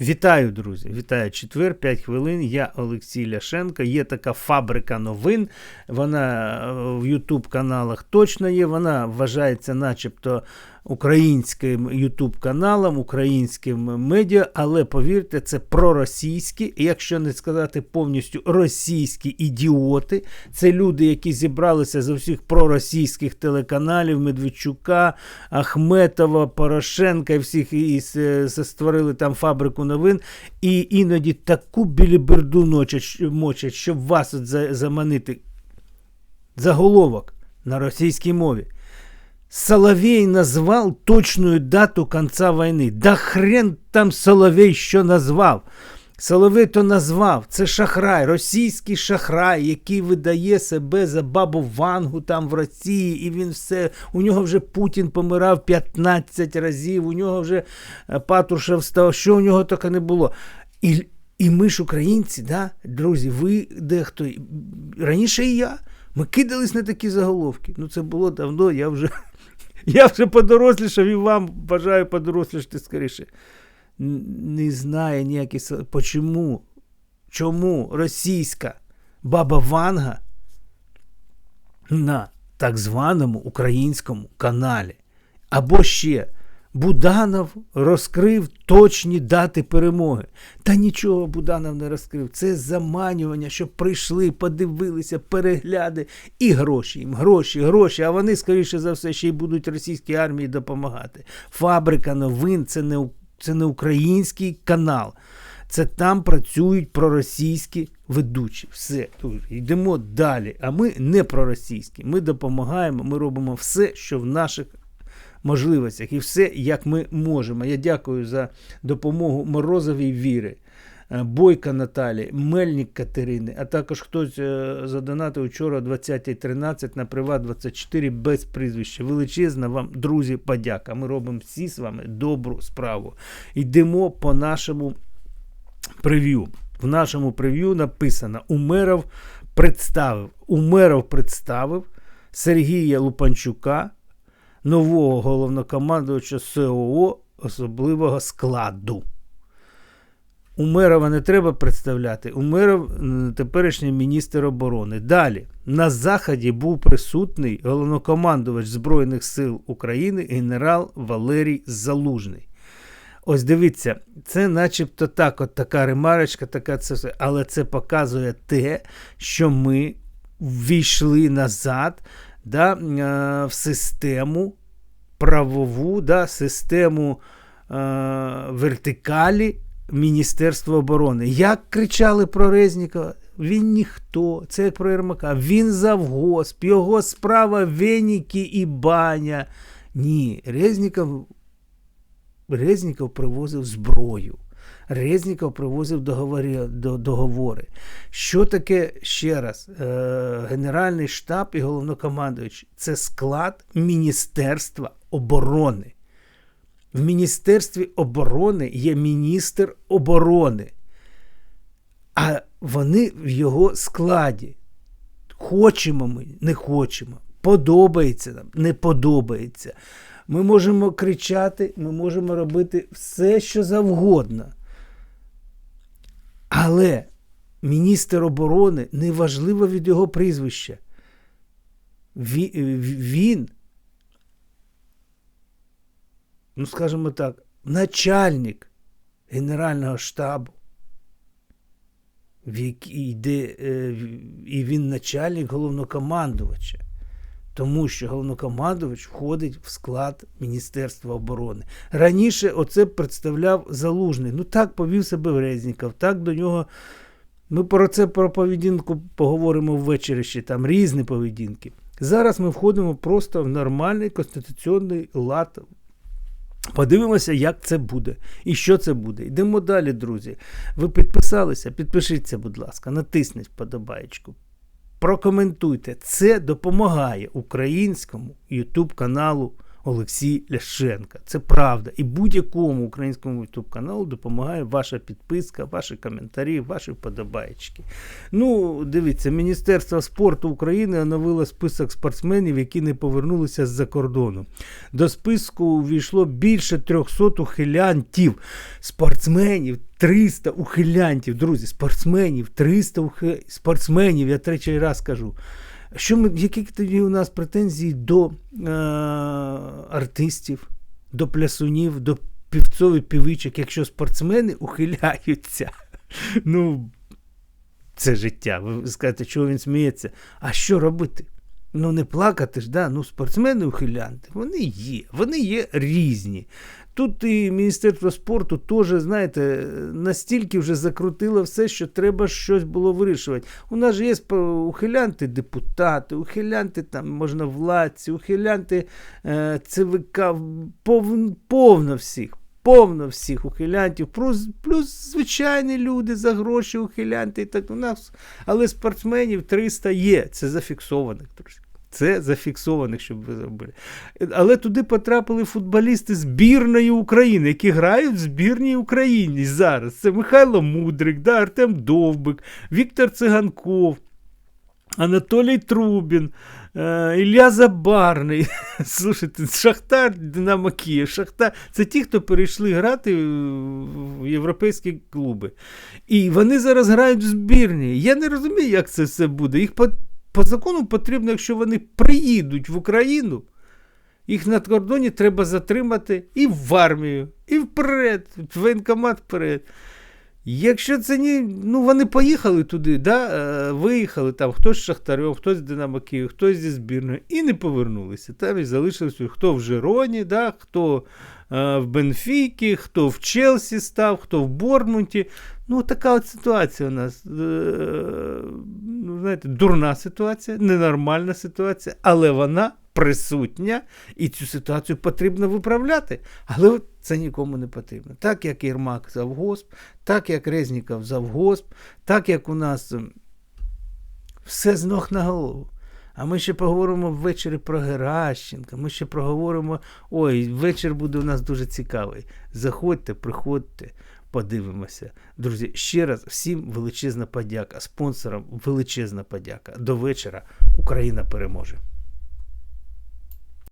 Вітаю, друзі! Вітаю четвер, 5 хвилин. Я Олексій Ляшенко. Є така фабрика новин. Вона е, в Ютуб каналах точно є. Вона вважається, начебто, українським Ютуб каналом, українським медіа, але повірте, це проросійські, якщо не сказати повністю російські ідіоти. Це люди, які зібралися з усіх проросійських телеканалів Медведчука, Ахметова, Порошенка і всіх і створили там фабрику новин. І іноді таку біліберду мочать, щоб вас от заманити заголовок на російській мові. Соловей назвал точную дату конца війни. Да хрен там Соловей що назвав. Соловей то назвав. Це шахрай, російський шахрай, який видає себе за бабу Вангу там в Росії, і він все. У нього вже Путін помирав 15 разів, у нього вже е, Патрушев став, що у нього тільки не було. І, і ми ж українці, да, друзі, ви дехто, раніше і я. Ми кидались на такі заголовки. Ну, це було давно, я вже, я вже подорослішав і вам бажаю подорослішати скоріше. Не знає ніякі сел- Почому? Чому російська баба Ванга на так званому українському каналі? Або ще Буданов розкрив точні дати перемоги. Та нічого Буданов не розкрив. Це заманювання, щоб прийшли, подивилися, перегляди і гроші їм, гроші, гроші. А вони, скоріше за все, ще й будуть російській армії допомагати. Фабрика новин це не, це не український канал. Це там працюють проросійські ведучі. Все, йдемо далі. А ми не проросійські. Ми допомагаємо, ми робимо все, що в наших можливостях, і все, як ми можемо. Я дякую за допомогу Морозовій Віри, е, Бойка Наталі, Мельник Катерини, а також хтось е, задонатив вчора о 20.13 на Приват 24 без прізвища. Величезна вам, друзі, подяка. Ми робимо всі з вами добру справу. Йдемо по нашому прев'ю. В нашому прев'ю написано: Умеров представив. Умеров представив Сергія Лупанчука, нового головнокомандувача СОО особливого складу. Умерова не треба представляти. Умеров теперішній міністр оборони. Далі на заході був присутній головнокомандувач Збройних сил України генерал Валерій Залужний. Ось дивіться, це начебто так, от така ремарочка, така це все. Але це показує те, що ми ввійшли назад да, е, в систему правову, да, систему е, вертикалі Міністерства оборони. Як кричали про Резнікова? Він ніхто, це як про Єрмака. Він завгосп, його справа Веніки і баня. Ні, Резніков Резніков привозив зброю. Резніков привозив договори. договори. Що таке ще раз? Е, Генеральний штаб і головнокомандуючий це склад Міністерства оборони. В Міністерстві оборони є міністр оборони, а вони в його складі. Хочемо ми, не хочемо. Подобається нам, не подобається. Ми можемо кричати, ми можемо робити все, що завгодно. Але міністр оборони неважливо від його прізвища. Він, ну скажімо так, начальник Генерального штабу, в який йде, е, і він начальник головнокомандувача. Тому що головнокомандувач входить в склад Міністерства оборони. Раніше оце представляв Залужний. Ну так повів себе Резніков, так до нього. Ми про це про поведінку поговоримо ввечері ще там різні поведінки. Зараз ми входимо просто в нормальний конституційний лад. Подивимося, як це буде і що це буде. Йдемо далі, друзі. Ви підписалися? Підпишіться, будь ласка, натисніть вподобаєчку. Прокоментуйте. Це допомагає українському YouTube каналу Олексій Ляшенка. Це правда. І будь-якому українському youtube каналу допомагає ваша підписка, ваші коментарі, ваші вподобаєчки. Ну, дивіться, Міністерство спорту України оновило список спортсменів, які не повернулися з-за кордону. До списку увійшло більше 300 ухилянтів. Спортсменів 300 ухилянтів. Друзі, спортсменів, 300 ухи... спортсменів, я третій раз кажу. Що ми, які тоді у нас претензії до е, артистів, до плясунів, до півцових півичок, якщо спортсмени ухиляються? Ну, це життя. Ви скажете, чого він сміється? А що робити? Ну, не плакати ж, да? ну спортсмени ухилянти, вони є, вони є різні. Тут і Міністерство спорту теж, знаєте, настільки вже закрутило все, що треба щось було вирішувати. У нас же є ухилянти депутати, ухилянти там можновладці, ухилянти е, ЦВК, пов, повно всіх. Повно всіх ухилянтів, плюс, плюс звичайні люди за гроші ухилянти. І так у нас, Але спортсменів 300 є. Це зафіксованих, друзі. Це зафіксованих, щоб ви зробили. Але туди потрапили футболісти збірної України, які грають в збірній Україні зараз. Це Михайло Мудрик, да, Артем Довбик, Віктор Циганков, Анатолій Трубін. Е, Ілля Забарний, слушайте, Шахтар Динамо Київ, Шахтар це ті, хто перейшли грати в європейські клуби. І вони зараз грають в збірні. Я не розумію, як це все буде. Їх по, закону потрібно, якщо вони приїдуть в Україну, їх на кордоні треба затримати і в армію, і вперед, в воєнкомат вперед. Якщо це ні, ну вони поїхали туди, да, е, виїхали там, хтось з Шахтарем, хтось з Динамо Київ, хтось зі збірної, і не повернулися. Там і залишилися хто в Жероні, да, хто е, в Бенфікі, хто в Челсі став, хто в Бормунті. Ну, така от ситуація у нас. Е, ну, знаєте, Дурна ситуація, ненормальна ситуація, але вона присутня, і цю ситуацію потрібно виправляти. Але це нікому не потрібно. Так як Єрмак завгосп, так як Резніков завгосп, так як у нас все з ног на голову. А ми ще поговоримо ввечері про Геращенка. Ми ще проговоримо. Ой, вечір буде у нас дуже цікавий. Заходьте, приходьте, подивимося. Друзі, ще раз всім величезна подяка. Спонсорам величезна подяка. До вечора Україна переможе.